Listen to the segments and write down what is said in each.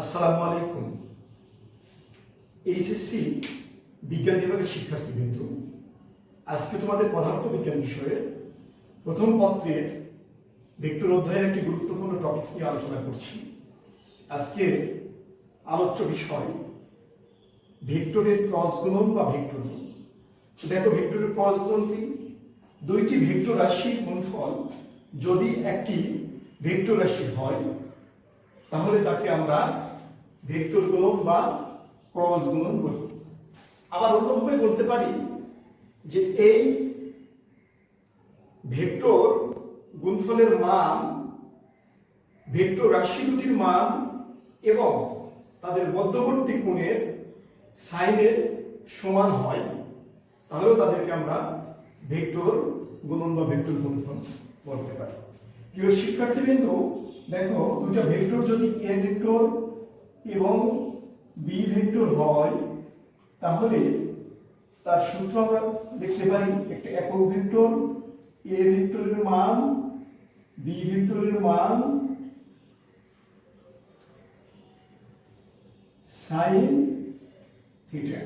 আসসালামু আলাইকুম। এইচএসসি বিজ্ঞান বিভাগের শিক্ষার্থীবৃন্দ, আজকে তোমাদের পদার্থ বিজ্ঞান বিষয়ে প্রথম পত্রের ভেক্টর অধ্যায়ে একটি গুরুত্বপূর্ণ টপিকস নিয়ে আলোচনা করছি। আজকে আলোচ্য বিষয় ভেক্টরের ক্রস গুণন বা ভেক্টর দেখো, ভেক্টরের ক্রস গুণন কি? দুইটি ভেক্টর রাশির গুণফল যদি একটি ভেক্টর রাশি হয় তাহলে তাকে আমরা ভেক্টর গুণন বা ক্রস গুণন বলি। আবার অন্যভাবে বলতে পারি যে এই ভেক্টর গুণফলের মান, ভেক্টর রাশি দুটির মান এবং তাদের মধ্যবর্তী কোণের সাইনের সমান হয়, তাহলেও তাদেরকে আমরা ভেক্টর গুণন বা ভেক্টর গুণফল বলতে পারি। প্রিয় শিক্ষার্থীবৃন্দ দেখো, দুইটা ভেক্টর যদি এ ভেক্টর এবং বি ভেক্টর হয়, তাহলে তার সূত্র আমরা লিখতে পারি একটা একক ভেক্টর এ ভেক্টরের মান বি ভেক্টরের মান সাইন থিটা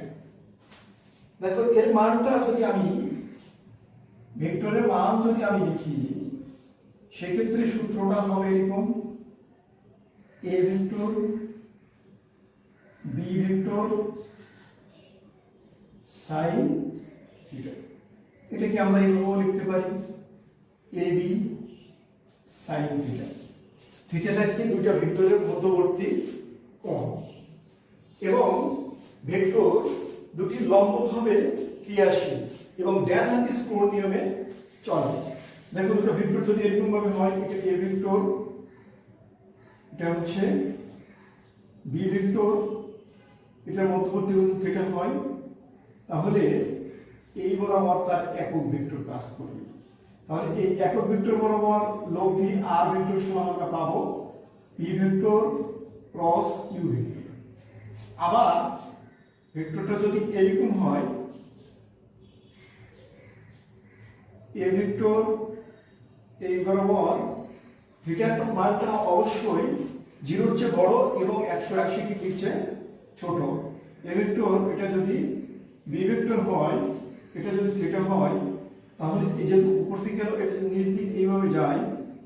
দেখো, এর মানটা যদি আমি, ভেক্টরের মান যদি আমি লিখি সেক্ষেত্রে সূত্রটা হবে এরকম। A vector B vector sine এটাকে আমরা এইভাবেও লিখতে পারি। এ বি সাইন থিটা থিটাটাকে দুইটা ভেক্টরের মধ্যবর্তী কোণ। এবং ভেক্টর দুটি লম্বভাবে ক্রিয়াশীল এবং ড্যান হাতি স্কোর নিয়মে চলে। দেখো দুটো ভেক্টর যদি এরকম ভাবে হয় এটা এ ভেক্টর। এটা হচ্ছে বি ভেক্টর। এটার মধ্যবর্তী বিন্দু থিটা হয়, তাহলে এই বরাবর তার একক ভেক্টর কাজ করবে। তাহলে এই একক ভেক্টর বরাবর লব্ধি আর ভেক্টর সমান আমরা পাবো P vector cross Q vector. আবার ভেক্টরটা যদি এইরকম হয় এ ভেক্টর এই বরাবর থিটার মানটা অবশ্যই জিরোর চেয়ে বড় এবং একশো আশি ডিগ্রির চেয়ে ছোট। এ ভেক্টর এটা যদি বি ভেক্টর হয়, এটা যদি থিটা হয়, তাহলে এই যে উপর দিকে এটা যদি নিচ দিক এইভাবে যায়,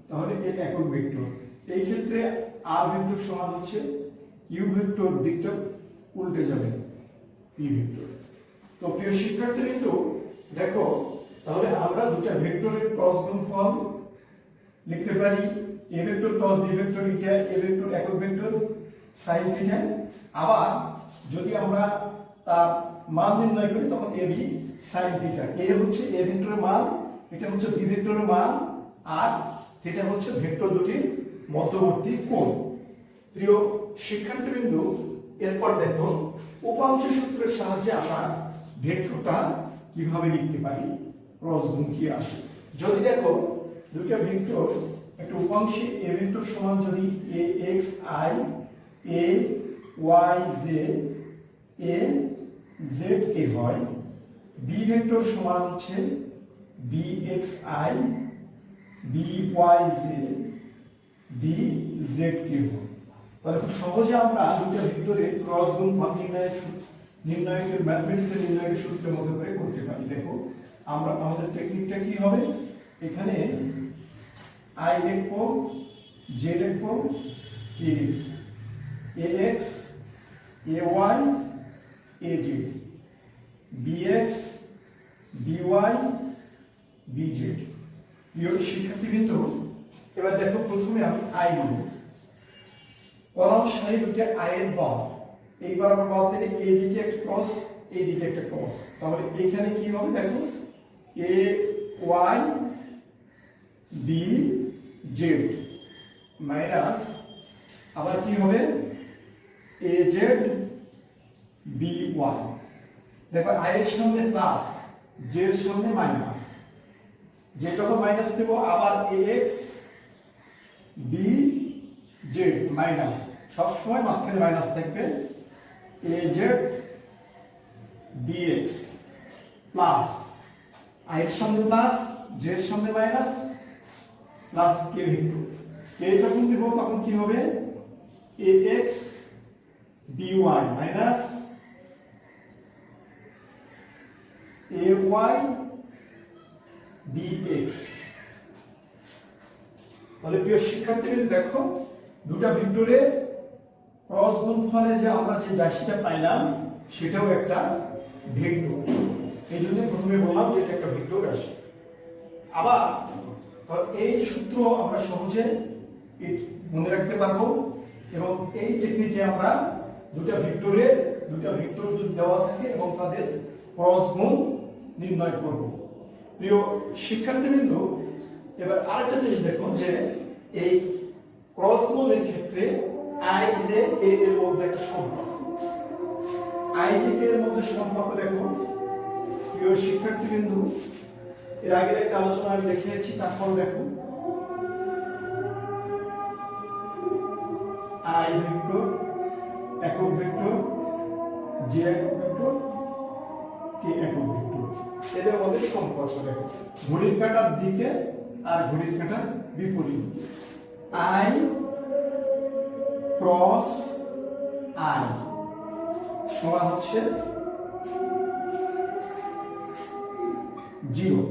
তাহলে এ একক ভেক্টর এই ক্ষেত্রে আর ভেক্টর সমান হচ্ছে ইউ ভেক্টর দিকটা উল্টে যাবে পি ভেক্টর তো প্রিয় শিক্ষার্থীবৃন্দ, দেখো, তাহলে আমরা দুটা ভেক্টরের ক্রস গুণফল লিখতে পারি A vector cross B vector এটা এ ভেক্টর একক ভেক্টর সাইন থিটা আবার যদি আমরা তার মান নির্ণয় করি, তখন এ বি সাইন থিটা এ হচ্ছে এ ভেক্টরের মান, এটা হচ্ছে বি ভেক্টরের মান, আর থিটা হচ্ছে ভেক্টর দুটির মধ্যবর্তী কোণ। প্রিয় শিক্ষার্থীবৃন্দ, এরপর দেখো, উপাংশ সূত্রের সাহায্যে আমরা ভেক্টরটা কীভাবে লিখতে পারি? ক্রস গুণ কি আসে? যদি দেখো দুইটা ভেক্টর, একটা উপাংশে এ ভেক্টর সমান যদি A X I, A Y J, A Z K হয়, বি ভেক্টর সমান হচ্ছে B X I, B Y J, B Z K হয়। তাহলে খুব সহজে আমরা দুইটা ভেক্টরের ক্রস গুণ মান নির্ণয়ের নির্ণয়ের, ম্যাথমেটিক্সের নির্ণয়ের সূত্রের মতো করে করতে পারি। দেখো, আমরা আমাদের টেকনিকটা কি হবে? এখানে আই লিখব জে লিখব কি লিখব A X A Y A Z B X B Y B Z প্রিয় শিক্ষার্থীবৃন্দ, এবার দেখো প্রথমে আমি আই নেব। কলাম সারি দুটো আয়ের বার। এইবার আমরা বাদ দিলে এই দিকে একটা ক্রস এই দিকে একটা ক্রস তাহলে এখানে কি হবে দেখো? A Y B Z minus আবার কি হবে? এ জেড বি ওয়াই দেখো আয়ের সামনে প্লাস জেড সামনে মাইনাস যে যখন মাইনাস দেবো, আবার A X B Z minus সবসময় মাঝখানে মাইনাস থাকবে। এ জেড ডিএক্স প্লাস আয়ের সামনে প্লাস জেড সামনে minus plus K vector. K যখন দেবো, তখন কি হবে? A X BY minus A Y BX তাহলে প্রিয় শিক্ষার্থীদের দেখো, দুটা ভিক্টরে ক্রস গুণফলের যে আমরা যে রাশিটা পাইলাম, সেটাও একটা ভেক্টর। এই জন্য প্রথমে বললাম যে এটা একটা ভেক্টর রাশি। আবার এই সূত্র আমরা সহজে মনে রাখতে পারব এবং এই টেকনিকে আমরা দুটা ভেক্টরের দুটা ভেক্টর যদি দেওয়া থাকে এবং তাদের ক্রস গুণ নির্ণয় করব। প্রিয় শিক্ষার্থীবৃন্দ, এবার আরেকটা জিনিস দেখো যে এই ক্রস গুণের ক্ষেত্রে আই জে এ এর মধ্যে একটা সম্পর্ক। আই জে কে এর মধ্যে সম্পর্ক দেখো প্রিয় শিক্ষার্থীবৃন্দ এর আগের একটা আলোচনা আমি দেখিয়েছি তারপর দেখো আই ভেক্টর, একক ভেক্টর যে একক ভেক্টর, কে একক ভেক্টর? এদের মধ্যে সম্পর্ক দেখো ঘড়ির কাঁটার দিকে আর ঘড়ির কাঁটার বিপরীত। I cross I. সমান হচ্ছে জিরো।